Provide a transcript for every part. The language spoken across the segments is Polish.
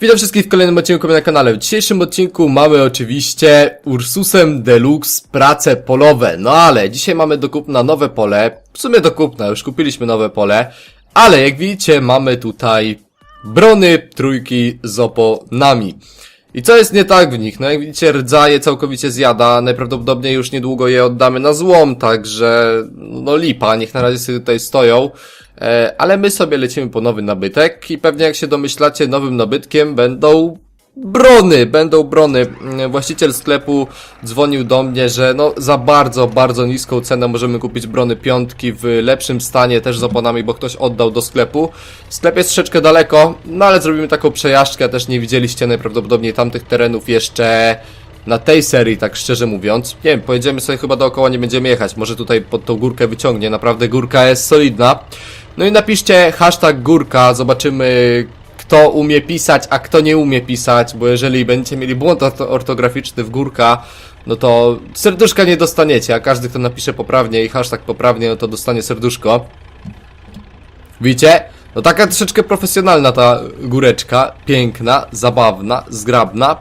Witam wszystkich w kolejnym odcinku na kanale. W dzisiejszym odcinku mamy oczywiście Ursusem Deluxe prace polowe. No ale dzisiaj mamy do kupna nowe pole. W sumie do kupna, już kupiliśmy nowe pole. Ale jak widzicie mamy tutaj brony trójki z oponami. I co jest nie tak w nich? No jak widzicie rdzaje całkowicie zjada, najprawdopodobniej już niedługo je oddamy na złom, także no lipa, niech na razie sobie tutaj stoją. E, ale my sobie lecimy po nowy nabytek i pewnie jak się domyślacie, nowym nabytkiem będą brony, będą brony. Mm, Właściciel sklepu dzwonił do mnie, że no za bardzo, bardzo niską cenę możemy kupić brony piątki w lepszym stanie, też z oponami, bo ktoś oddał do sklepu. Sklep jest troszeczkę daleko, no ale zrobimy taką przejażdżkę, też nie widzieliście najprawdopodobniej tamtych terenów jeszcze na tej serii, tak szczerze mówiąc. Nie wiem, pojedziemy sobie chyba dookoła, nie będziemy jechać. Może tutaj pod tą górkę wyciągnie, naprawdę górka jest solidna. No i napiszcie hashtag górka, zobaczymy kto umie pisać, a kto nie umie pisać, bo jeżeli będziecie mieli błąd orto- ortograficzny w górka, no to serduszka nie dostaniecie, a każdy kto napisze poprawnie i hashtag poprawnie, no to dostanie serduszko. Widzicie? No taka troszeczkę profesjonalna ta góreczka, piękna, zabawna, zgrabna.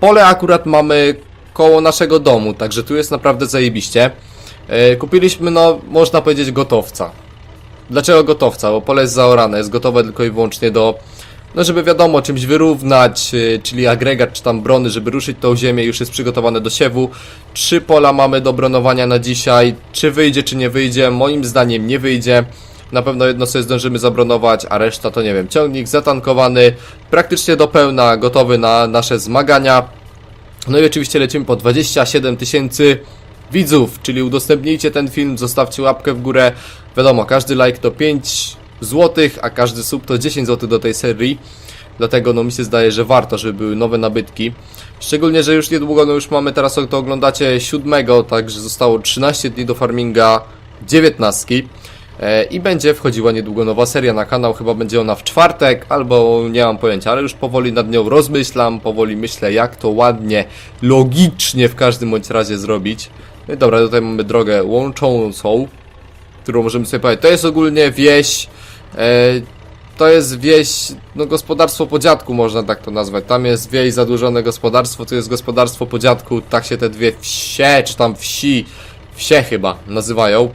Pole akurat mamy koło naszego domu, także tu jest naprawdę zajebiście. E, kupiliśmy, no, można powiedzieć, gotowca. Dlaczego gotowca? Bo pole jest zaorane, jest gotowe tylko i wyłącznie do, no żeby wiadomo, czymś wyrównać, y, czyli agregat czy tam brony, żeby ruszyć tą ziemię, już jest przygotowane do siewu. Trzy pola mamy do bronowania na dzisiaj. Czy wyjdzie, czy nie wyjdzie? Moim zdaniem nie wyjdzie. Na pewno jedno sobie zdążymy zabronować, a reszta to nie wiem, ciągnik zatankowany, praktycznie do pełna, gotowy na nasze zmagania. No i oczywiście lecimy po 27 tysięcy widzów, czyli udostępnijcie ten film, zostawcie łapkę w górę. Wiadomo, każdy like to 5 złotych, a każdy sub to 10 zł do tej serii. Dlatego no mi się zdaje, że warto, żeby były nowe nabytki. Szczególnie, że już niedługo, no już mamy teraz, to oglądacie 7, także zostało 13 dni do farminga 19. E, I będzie wchodziła niedługo nowa seria na kanał, chyba będzie ona w czwartek, albo nie mam pojęcia, ale już powoli nad nią rozmyślam, powoli myślę jak to ładnie, logicznie w każdym bądź razie zrobić. No i dobra, tutaj mamy drogę łączącą, którą możemy sobie powiedzieć. To jest ogólnie wieś, to jest wieś, no gospodarstwo po dziadku można tak to nazwać. Tam jest wieś, zadłużone gospodarstwo, tu jest gospodarstwo po dziadku, tak się te dwie wsie, czy tam wsi, wsie chyba nazywają.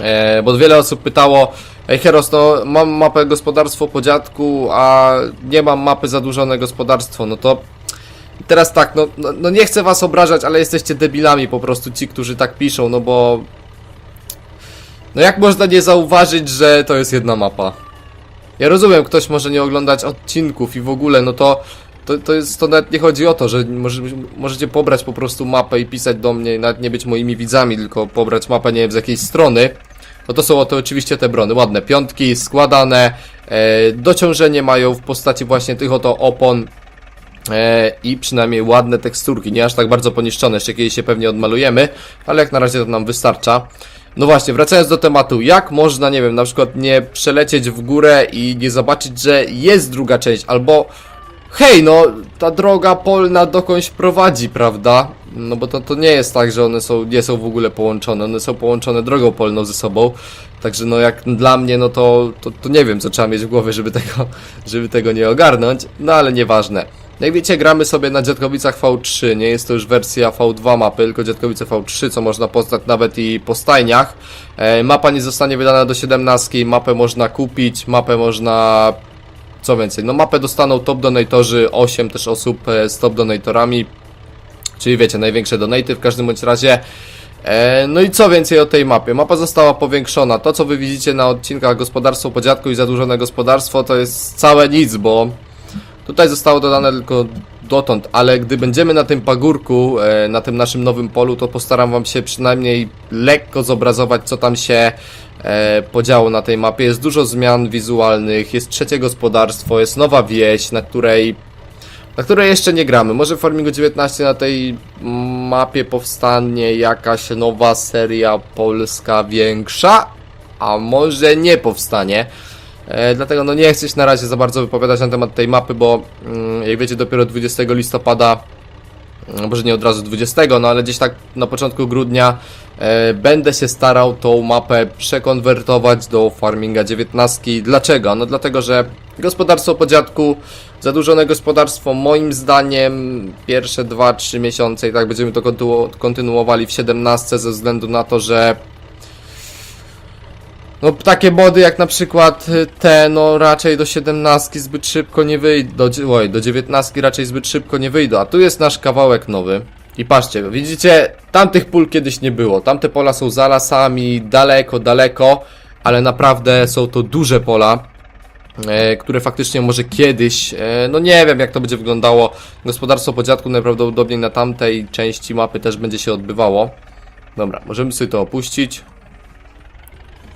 E, bo wiele osób pytało, Ej Heros, no mam mapę gospodarstwo po dziadku, a nie mam mapy zadłużone gospodarstwo, no to teraz tak, no, no, no nie chcę was obrażać, ale jesteście debilami po prostu ci, którzy tak piszą, no bo... No jak można nie zauważyć, że to jest jedna mapa? Ja rozumiem, ktoś może nie oglądać odcinków i w ogóle, no to... To, to jest, to nawet nie chodzi o to, że może, możecie pobrać po prostu mapę i pisać do mnie, nawet nie być moimi widzami, tylko pobrać mapę, nie wiem, z jakiejś strony. No to są to oczywiście te brony, ładne piątki, składane, e, dociążenie mają w postaci właśnie tych oto opon e, i przynajmniej ładne teksturki, nie aż tak bardzo poniszczone, jeszcze kiedyś się pewnie odmalujemy, ale jak na razie to nam wystarcza. No właśnie, wracając do tematu, jak można, nie wiem, na przykład nie przelecieć w górę i nie zobaczyć, że jest druga część, albo hej, no, ta droga polna dokądś prowadzi, prawda? No bo to, to nie jest tak, że one są, nie są w ogóle połączone, one są połączone drogą polną ze sobą, także no jak dla mnie, no to, to, to nie wiem, co trzeba mieć w głowie, żeby tego, żeby tego nie ogarnąć, no ale nieważne. Jak wiecie, gramy sobie na Dziadkowicach V3, nie jest to już wersja V2 mapy, tylko Dziadkowice V3, co można poznać nawet i po stajniach. E, mapa nie zostanie wydana do 17, mapę można kupić, mapę można co więcej, no mapę dostaną top donatorzy, 8 też osób e, z top donatorami, czyli wiecie, największe donaty w każdym bądź razie. E, no i co więcej o tej mapie? Mapa została powiększona. To, co wy widzicie na odcinkach Gospodarstwo po dziadku i Zadłużone Gospodarstwo, to jest całe nic, bo tutaj zostało dodane tylko dotąd, ale gdy będziemy na tym pagórku, e, na tym naszym nowym polu, to postaram wam się przynajmniej lekko zobrazować, co tam się e, podziało na tej mapie. Jest dużo zmian wizualnych, jest trzecie gospodarstwo, jest nowa wieś, na której na której jeszcze nie gramy. Może w Farmingu 19 na tej mapie powstanie jakaś nowa seria polska większa, a może nie powstanie. E, dlatego no nie chcę się na razie za bardzo wypowiadać na temat tej mapy, bo mm, jak wiecie dopiero 20 listopada no może nie od razu 20, no ale gdzieś tak na początku grudnia e, będę się starał tą mapę przekonwertować do Farminga 19. Dlaczego? No dlatego, że gospodarstwo po dziadku Zadłużone gospodarstwo moim zdaniem pierwsze 2-3 miesiące i tak będziemy to kontynu- kontynuowali w 17 ze względu na to, że no takie mody jak na przykład y, te, no raczej do 17 zbyt szybko nie wyjdą, do, oj, do 19 raczej zbyt szybko nie wyjdą, a tu jest nasz kawałek nowy. I patrzcie, widzicie, tamtych pól kiedyś nie było, tamte pola są za lasami, daleko, daleko, ale naprawdę są to duże pola, e, które faktycznie może kiedyś, e, no nie wiem jak to będzie wyglądało, gospodarstwo po dziadku najprawdopodobniej na tamtej części mapy też będzie się odbywało. Dobra, możemy sobie to opuścić.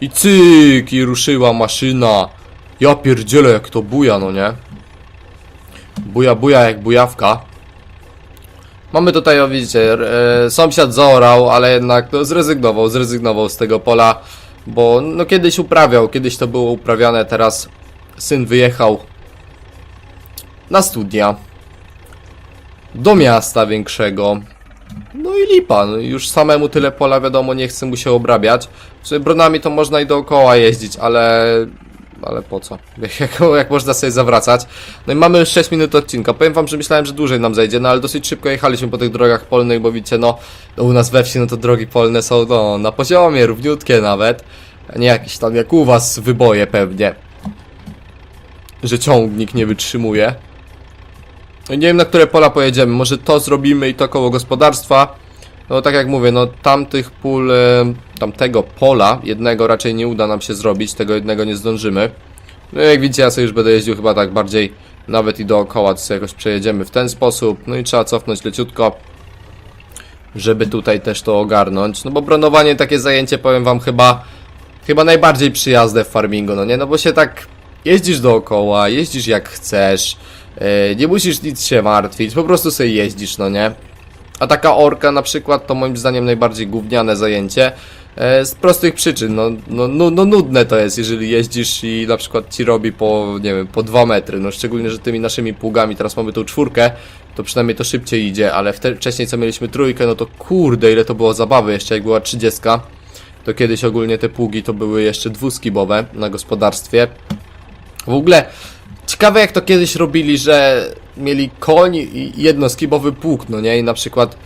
I cyk, i ruszyła maszyna. Ja pierdzielę, jak to buja, no nie? Buja, buja, jak bujawka. Mamy tutaj, o widzicie, e, sąsiad zaorał, ale jednak no, zrezygnował, zrezygnował z tego pola, bo no kiedyś uprawiał, kiedyś to było uprawiane, teraz syn wyjechał na studia do miasta większego. No i lipa, no już samemu tyle pola wiadomo nie chce mu się obrabiać. Sumie bronami to można i dookoła jeździć, ale... Ale po co? Jak, jak można sobie zawracać? No i mamy już 6 minut odcinka. Powiem wam, że myślałem, że dłużej nam zejdzie, no ale dosyć szybko jechaliśmy po tych drogach polnych, bo widzicie, no, no u nas we wsi, no to drogi polne są, no, na poziomie, równiutkie nawet. Nie jakieś tam, jak u was, wyboje pewnie. Że ciągnik nie wytrzymuje. Nie wiem na które pola pojedziemy, może to zrobimy i to koło gospodarstwa. No tak jak mówię, no tamtych pól, e, tamtego pola, jednego raczej nie uda nam się zrobić, tego jednego nie zdążymy. No jak widzicie, ja sobie już będę jeździł chyba tak bardziej nawet i dookoła, sobie jakoś przejedziemy w ten sposób. No i trzeba cofnąć leciutko, żeby tutaj też to ogarnąć. No bo bronowanie takie zajęcie, powiem wam, chyba, chyba najbardziej przyjazne w farmingu, no nie? No bo się tak jeździsz dookoła, jeździsz jak chcesz, nie musisz nic się martwić, po prostu sobie jeździsz, no nie? A taka orka na przykład to moim zdaniem najbardziej gówniane zajęcie. E, z prostych przyczyn, no, no, no, no nudne to jest, jeżeli jeździsz i na przykład ci robi po, nie wiem, po dwa metry, no szczególnie, że tymi naszymi pługami, teraz mamy tą czwórkę, to przynajmniej to szybciej idzie, ale wcześniej co mieliśmy trójkę, no to kurde, ile to było zabawy jeszcze, jak była trzydziestka, to kiedyś ogólnie te pługi to były jeszcze dwuskibowe na gospodarstwie. W ogóle ciekawe jak to kiedyś robili, że mieli koń i jednoskibowy pług, no nie? I na przykład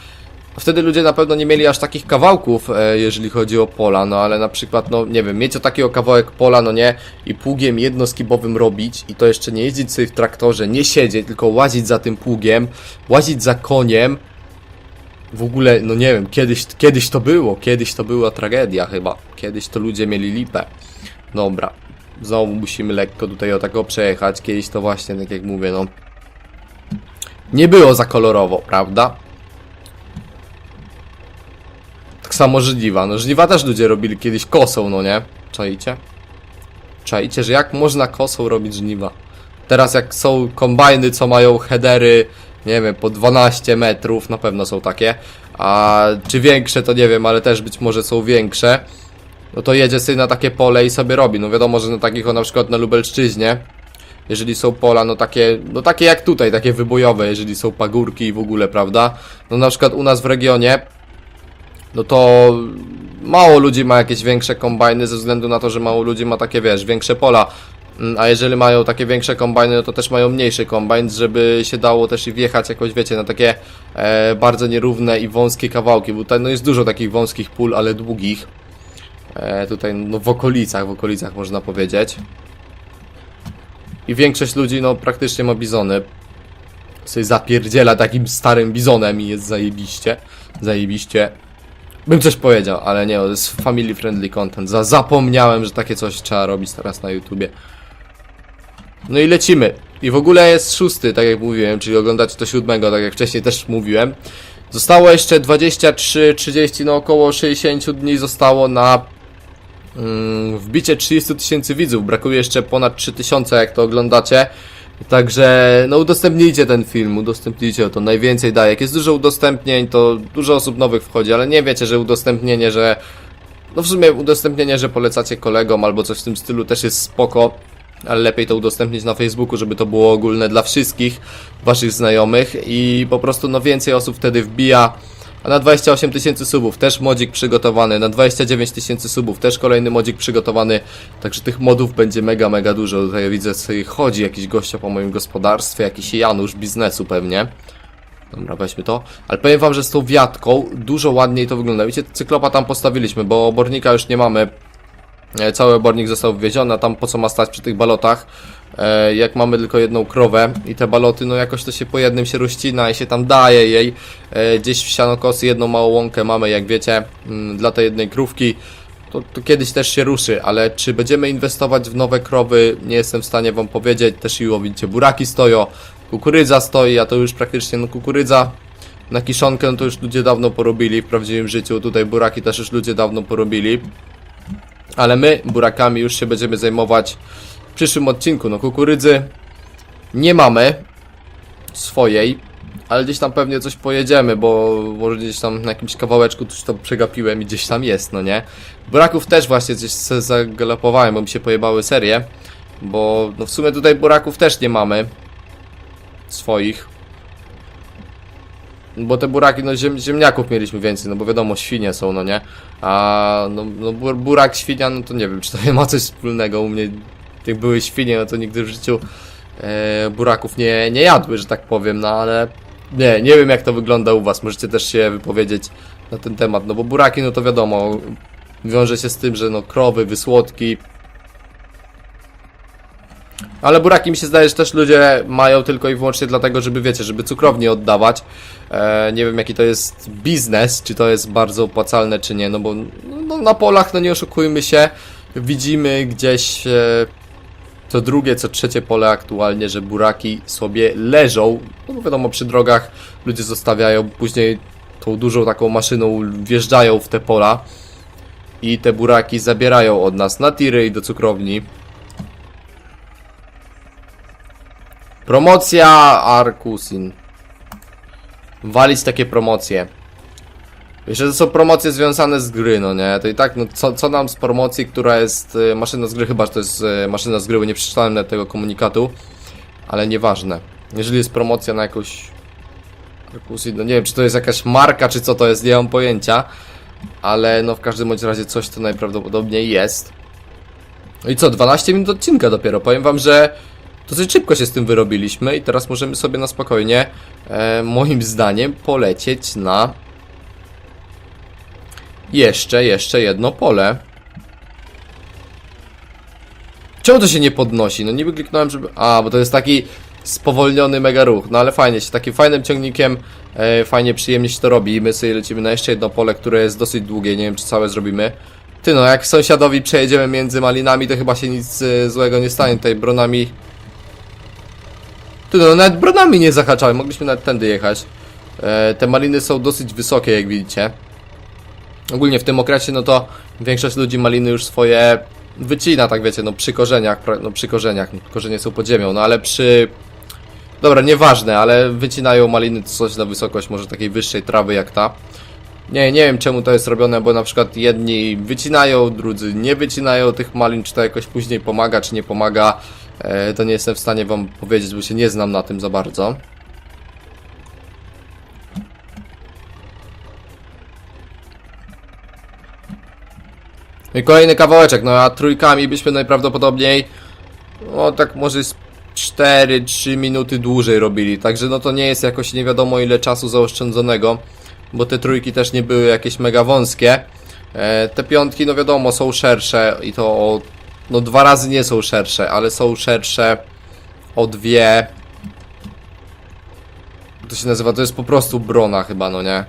wtedy ludzie na pewno nie mieli aż takich kawałków, e, jeżeli chodzi o pola, no ale na przykład, no nie wiem, mieć o takiego kawałek pola, no nie? I pługiem jednoskibowym robić i to jeszcze nie jeździć sobie w traktorze, nie siedzieć, tylko łazić za tym pługiem, łazić za koniem. W ogóle, no nie wiem, kiedyś, kiedyś to było, kiedyś to była tragedia chyba. Kiedyś to ludzie mieli lipę. Dobra, znowu musimy lekko tutaj o takiego przejechać. Kiedyś to właśnie, tak jak mówię, no. Nie było za kolorowo, prawda? Tak samo żniwa. No żniwa też ludzie robili kiedyś kosą, no nie? Czaicie? Czaicie, że jak można kosą robić żniwa? Teraz jak są kombajny, co mają headery, nie wiem, po 12 metrów, na pewno są takie. A czy większe, to nie wiem, ale też być może są większe no to jedzie sobie na takie pole i sobie robi. No wiadomo, że na takich, o na przykład na Lubelszczyźnie, jeżeli są pola, no takie, no takie jak tutaj, takie wybojowe, jeżeli są pagórki i w ogóle, prawda? No na przykład u nas w regionie, no to mało ludzi ma jakieś większe kombajny ze względu na to, że mało ludzi ma takie, wiesz, większe pola. Mm, A jeżeli mają takie większe kombajny, no to też mają mniejszy kombajn, żeby się dało też i wjechać jakoś, wiecie, na takie e, bardzo nierówne i wąskie kawałki, bo tutaj no jest dużo takich wąskich pól, ale długich. E, tutaj no, w okolicach, w okolicach można powiedzieć. I większość ludzi no praktycznie ma bizony. Sobie zapierdziela takim starym bizonem i jest zajebiście. Zajebiście. Bym coś powiedział, ale nie, to jest family friendly content. Za zapomniałem, że takie coś trzeba robić teraz na YouTubie. No i lecimy. I w ogóle jest szósty, tak jak mówiłem, czyli oglądacie to siódmego, tak jak wcześniej też mówiłem. Zostało jeszcze 23, 30, no około 60 dni zostało na wbicie 30 tysięcy widzów. Brakuje jeszcze ponad 3000, jak to oglądacie. Także, no udostępnijcie ten film, udostępnijcie to najwięcej daje. Jak jest dużo udostępnień, to dużo osób nowych wchodzi, ale nie wiecie, że udostępnienie, że no w sumie udostępnienie, że polecacie kolegom albo coś w tym stylu też jest spoko, ale lepiej to udostępnić na Facebooku, żeby to było ogólne dla wszystkich waszych znajomych i po prostu no więcej osób wtedy wbija A na 28 tysięcy subów też modzik przygotowany, na 29 tysięcy subów też kolejny modzik przygotowany, także tych modów będzie mega, mega dużo. Tutaj widzę, sobie chodzi jakiś gościa po moim gospodarstwie, jakiś Janusz biznesu pewnie. Dobra, weźmy to. Ale powiem wam, że z tą wiatką dużo ładniej to wygląda. Widzicie, cyklopa tam postawiliśmy, bo obornika już nie mamy. E, Cały obornik został wywieziony, a tam po co ma stać przy tych balotach? E, jak mamy tylko jedną krowę i te baloty, no jakoś to się po jednym się rozcina i się tam daje jej. E, gdzieś w sianokosy jedną małą łąkę mamy, jak wiecie, mm, dla tej jednej krówki. To, to kiedyś też się ruszy, ale czy będziemy inwestować w nowe krowy, nie jestem w stanie wam powiedzieć. Też i widzicie, buraki stoją, kukurydza stoi, a to już praktycznie no kukurydza na kiszonkę, no to już ludzie dawno porobili w prawdziwym życiu. Tutaj buraki też już ludzie dawno porobili. Ale my burakami już się będziemy zajmować w przyszłym odcinku. No kukurydzy nie mamy swojej, ale gdzieś tam pewnie coś pojedziemy, bo może gdzieś tam na jakimś kawałeczku coś tam przegapiłem i gdzieś tam jest, no nie? Buraków też właśnie gdzieś zagalopowałem, bo mi się pojebały serie, bo no w sumie tutaj buraków też nie mamy swoich. Bo te buraki, no ziem, ziemniaków mieliśmy więcej, no bo wiadomo, świnie są, no nie? A no, no bur, burak, świnia, no to nie wiem, czy to ma coś wspólnego u mnie. Jak były świnie, no to nigdy w życiu e, buraków nie, nie jadły, że tak powiem, no ale nie, nie wiem jak to wygląda u was, możecie też się wypowiedzieć na ten temat, no bo buraki, no to wiadomo, wiąże się z tym, że no krowy, wysłodki, ale buraki mi się zdaje, że też ludzie mają tylko i wyłącznie dlatego, żeby wiecie, żeby cukrownie oddawać. E, nie wiem jaki to jest biznes, czy to jest bardzo opłacalne, czy nie, no bo no, na polach, no nie oszukujmy się, widzimy gdzieś e, co drugie, co trzecie pole aktualnie, że buraki sobie leżą. No bo wiadomo, przy drogach ludzie zostawiają, później tą dużą taką maszyną wjeżdżają w te pola i te buraki zabierają od nas na tiry i do cukrowni. Promocja Arkusin. Walić takie promocje. Jeszcze to są promocje związane z gry, no nie? To i tak, no co, co nam z promocji, która jest y, maszyna z gry, chyba że to jest y, maszyna z gry, bo nie przeczytałem tego komunikatu. Ale nieważne. Jeżeli jest promocja na jakąś... Arkusin, no nie wiem, czy to jest jakaś marka, czy co to jest, nie mam pojęcia. Ale no w każdym bądź razie coś to najprawdopodobniej jest. No i co, 12 minut odcinka dopiero. Powiem wam, że dosyć szybko się z tym wyrobiliśmy i teraz możemy sobie na spokojnie, e, moim zdaniem, polecieć na jeszcze, jeszcze jedno pole. Czemu to się nie podnosi? No niby kliknąłem, żeby... A, bo to jest taki spowolniony mega ruch. No ale fajnie się, takim fajnym ciągnikiem e, fajnie, przyjemnie się to robi. My sobie lecimy na jeszcze jedno pole, które jest dosyć długie. Nie wiem, czy całe zrobimy. Ty no, jak sąsiadowi przejedziemy między malinami, to chyba się nic e, złego nie stanie. Tutaj bronami... Ty no, nawet bronami nie zahaczałem. Mogliśmy nawet tędy jechać. E, te maliny są dosyć wysokie, jak widzicie. Ogólnie w tym okresie, no to większość ludzi maliny już swoje wycina, tak wiecie, no przy korzeniach, no przy korzeniach, no, korzenie są pod ziemią, no ale przy... Dobra, nieważne, ale wycinają maliny coś na wysokość może takiej wyższej trawy jak ta. Nie, nie wiem czemu to jest robione, bo na przykład jedni wycinają, drudzy nie wycinają tych malin, czy to jakoś później pomaga, czy nie pomaga, e, to nie jestem w stanie wam powiedzieć, bo się nie znam na tym za bardzo. Kolejny kawałeczek, no a trójkami byśmy najprawdopodobniej, no tak może z 4-3 minuty dłużej robili, także no to nie jest jakoś nie wiadomo ile czasu zaoszczędzonego, bo te trójki też nie były jakieś mega wąskie. E, te piątki, no wiadomo, są szersze i to o, no dwa razy nie są szersze, ale są szersze o dwie... To się nazywa, to jest po prostu brona chyba, no nie?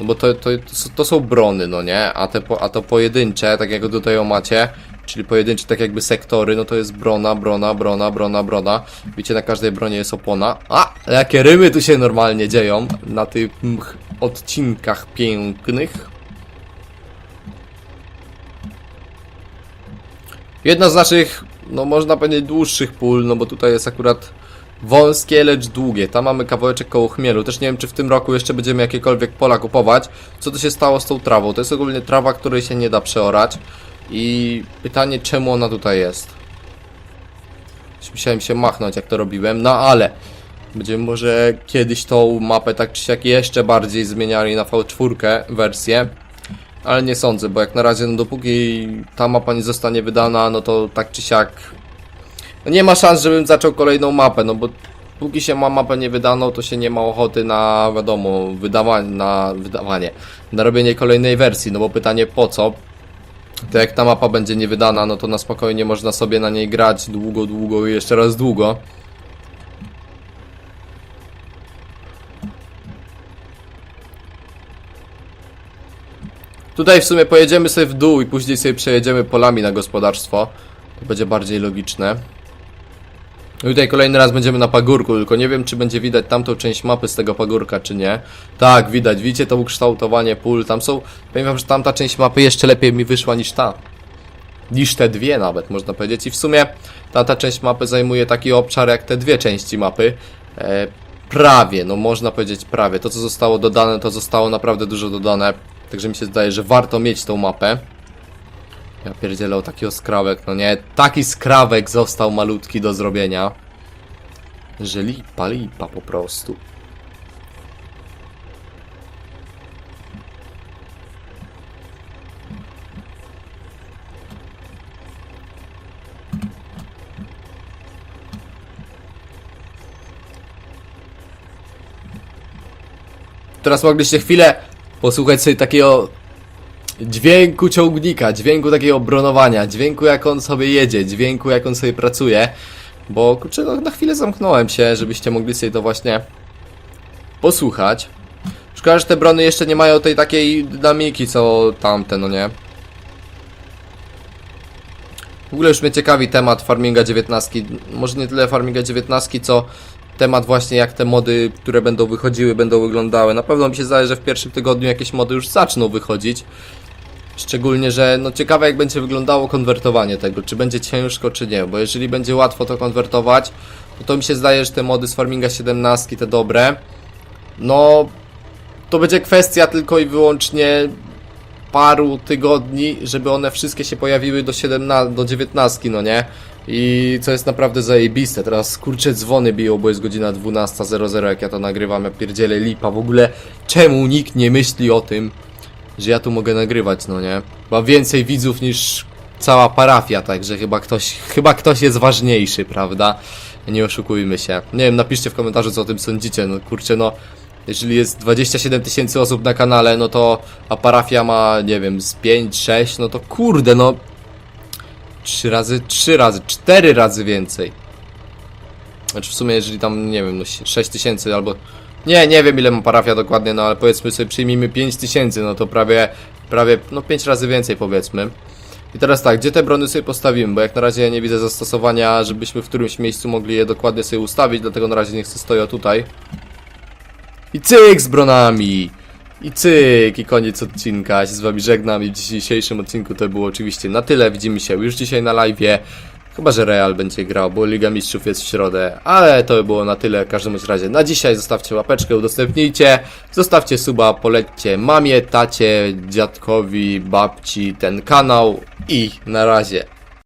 No bo to, to, to, są- brony, no nie? A, te, a to pojedyncze, tak jak tutaj ją macie, czyli pojedyncze tak jakby sektory, no to jest brona, brona, brona, brona, brona. Widzicie, na każdej bronie jest opona. A, jakie rymy tu się normalnie dzieją na tych odcinkach pięknych. Jedna z naszych, no można powiedzieć dłuższych pól, no bo tutaj jest akurat wąskie, lecz długie. Tam mamy kawałeczek koło chmielu. Też nie wiem, czy w tym roku jeszcze będziemy jakiekolwiek pola kupować. Co to się stało z tą trawą? To jest ogólnie trawa, której się nie da przeorać. I pytanie, czemu ona tutaj jest? Musiałem się machnąć, jak to robiłem. No ale Będziemy może kiedyś tą mapę tak czy siak jeszcze bardziej zmieniali na V4 wersję. Ale nie sądzę, bo jak na razie, no dopóki ta mapa nie zostanie wydana, no to tak czy siak no nie ma szans, żebym zaczął kolejną mapę, no bo póki się ma mapę nie wydaną, to się nie ma ochoty na, wiadomo, wydawanie, na wydawanie, na robienie kolejnej wersji, no bo pytanie po co? To jak ta mapa będzie niewydana, no to na spokojnie można sobie na niej grać długo, długo i jeszcze raz długo. Tutaj w sumie pojedziemy sobie w dół i później sobie przejedziemy polami na gospodarstwo. To będzie bardziej logiczne. Tutaj kolejny raz będziemy na pagórku, tylko nie wiem czy będzie widać tamtą część mapy z tego pagórka czy nie. Tak, widać, widzicie to ukształtowanie pól, tam są, powiem wam, że tamta część mapy jeszcze lepiej mi wyszła niż ta. Niż te dwie nawet, można powiedzieć. I w sumie tamta część mapy zajmuje taki obszar jak te dwie części mapy. E, prawie, no można powiedzieć prawie. To co zostało dodane, to zostało naprawdę dużo dodane. Także mi się zdaje, że warto mieć tą mapę. Ja pierdzielę o takiego skrawek, no nie, taki skrawek został malutki do zrobienia. Że lipa, lipa po prostu. Teraz mogliście chwilę posłuchać sobie takiego dźwięku ciągnika, dźwięku takiego obronowania, dźwięku jak on sobie jedzie, dźwięku jak on sobie pracuje. Bo kurczę, no, na chwilę zamknąłem się, żebyście mogli sobie to właśnie posłuchać. Szkoda, że te brony jeszcze nie mają tej takiej dynamiki, co tamte, no nie? W ogóle już mnie ciekawi temat Farminga 19. Może nie tyle Farminga 19, co temat właśnie jak te mody, które będą wychodziły, będą wyglądały. Na pewno mi się zdaje, że w pierwszym tygodniu jakieś mody już zaczną wychodzić. Szczególnie, że no ciekawe jak będzie wyglądało konwertowanie tego, czy będzie ciężko, czy nie, bo jeżeli będzie łatwo to konwertować, to, to mi się zdaje, że te mody z Farminga 17, te dobre, no to będzie kwestia tylko i wyłącznie paru tygodni, żeby one wszystkie się pojawiły do 17, do 19, no nie? I co jest naprawdę zajebiste. Teraz kurczę dzwony biją, bo jest godzina 12.00 jak ja to nagrywam, ja pierdzielę lipa. W ogóle czemu nikt nie myśli o tym, że ja tu mogę nagrywać, no nie? Mam więcej widzów niż cała parafia, także chyba ktoś, chyba ktoś jest ważniejszy, prawda? Nie oszukujmy się. Nie wiem, napiszcie w komentarzu co o tym sądzicie, no kurczę, no jeżeli jest 27 tysięcy osób na kanale, no to a parafia ma, nie wiem, z 5, 6, no to kurde, no 3 razy, 3 razy, 4 razy więcej. Znaczy w sumie jeżeli tam, nie wiem, no 6 tysięcy albo... Nie, nie wiem ile ma parafia dokładnie, no ale powiedzmy sobie przyjmijmy 5 tysięcy, no to prawie, prawie, no 5 razy więcej powiedzmy. I teraz tak, gdzie te brony sobie postawimy, bo jak na razie ja nie widzę zastosowania, żebyśmy w którymś miejscu mogli je dokładnie sobie ustawić, dlatego na razie niech sobie stoją tutaj. I cyk z bronami! I cyk! I koniec odcinka. Ja się z wami żegnam i w dzisiejszym odcinku to było oczywiście na tyle. Widzimy się już dzisiaj na live'ie. Chyba, że Real będzie grał, bo Liga Mistrzów jest w środę. Ale to by było na tyle. W każdym razie na dzisiaj zostawcie łapeczkę, udostępnijcie. Zostawcie suba, polećcie mamie, tacie, dziadkowi, babci ten kanał. I na razie.